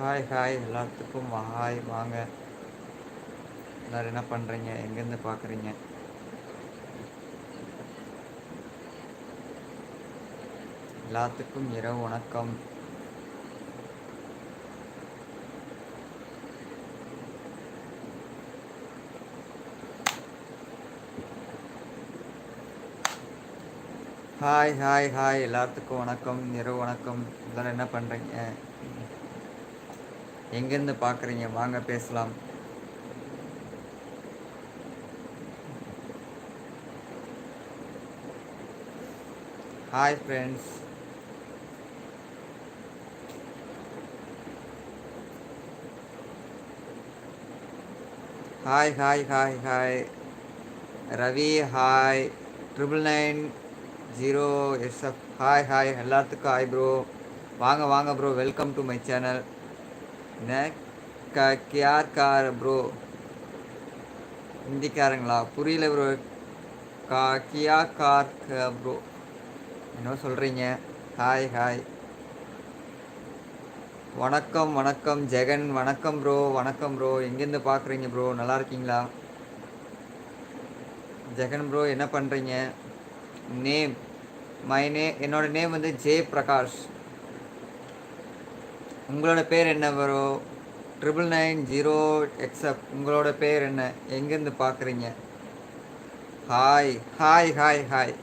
Hi hi எல்லாத்துக்கும் hi வாங்க. எல்லோரும் என்ன பண்ணுறீங்க எங்கேருந்து பார்க்குறீங்க எல்லாத்துக்கும் இரவு வணக்கம். ஹாய் ஹாய் ஹாய் எல்லாத்துக்கும் வணக்கம். இரவு வணக்கம். எல்லோரும் என்ன பண்ணுறீங்க எங்கேருந்து பார்க்குறீங்க? வாங்க பேசலாம். Hi friends hi hi hi hi Ravi hi triple nine zero S F hi hi எல்லாத்துக்கும் ஹாய் ப்ரோ வாங்க வாங்க bro welcome to my channel என்ன? க யார் கார் ப்ரோ. ஹிந்திக்காரங்களா புரியல ப்ரோ. கா கியா கார் ப்ரோ. என்ன சொல்கிறீங்க ஹாய் ஹாய். வணக்கம் வணக்கம். ஜெகன் வணக்கம் ப்ரோ. வணக்கம் ப்ரோ. எங்கேருந்து பார்க்குறீங்க ப்ரோ? நல்லா இருக்கீங்களா? ஜெகன் ப்ரோ என்ன பண்ணுறீங்க நேம். மை நே என்னோட நேம் வந்து ஜே பிரகாஷ் உங்களோட பேர் என்ன வரும் ட்ரிபிள் நைன் ஜீரோ எக்ஸப் உங்களோட பேர் என்ன? எங்கேருந்து பார்க்குறீங்க? Hi hi hi hi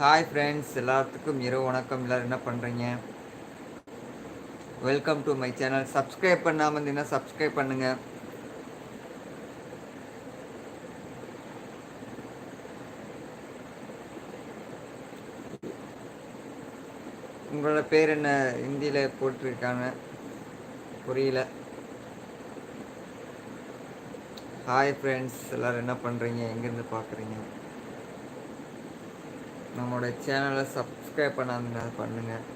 hi friends எல்லாத்துக்கும் இரவு வணக்கம். எல்லோரும் என்ன பண்ணுறீங்க welcome to my channel subscribe பண்ணாமல் இருந்தீங்கன்னா சப்ஸ்கிரைப் பண்ணுங்கள் உங்களோட பேர் என்ன? ஹிந்தியில் போட்டிருக்காங்க. புரியல. ஹாய் ஃப்ரெண்ட்ஸ் எல்லோரும் என்ன பண்ணுறீங்க எங்கேருந்து பார்க்குறீங்க? நம்மளோட சேனலை சப்ஸ்கிரைப் பண்ணாதுங்க பண்ணுங்கள்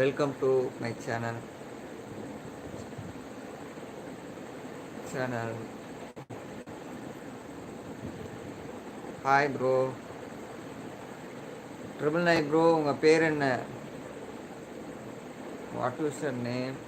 welcome to my channel channel hi bro triple nine bro உங்கள் பேர் என்ன? What is your name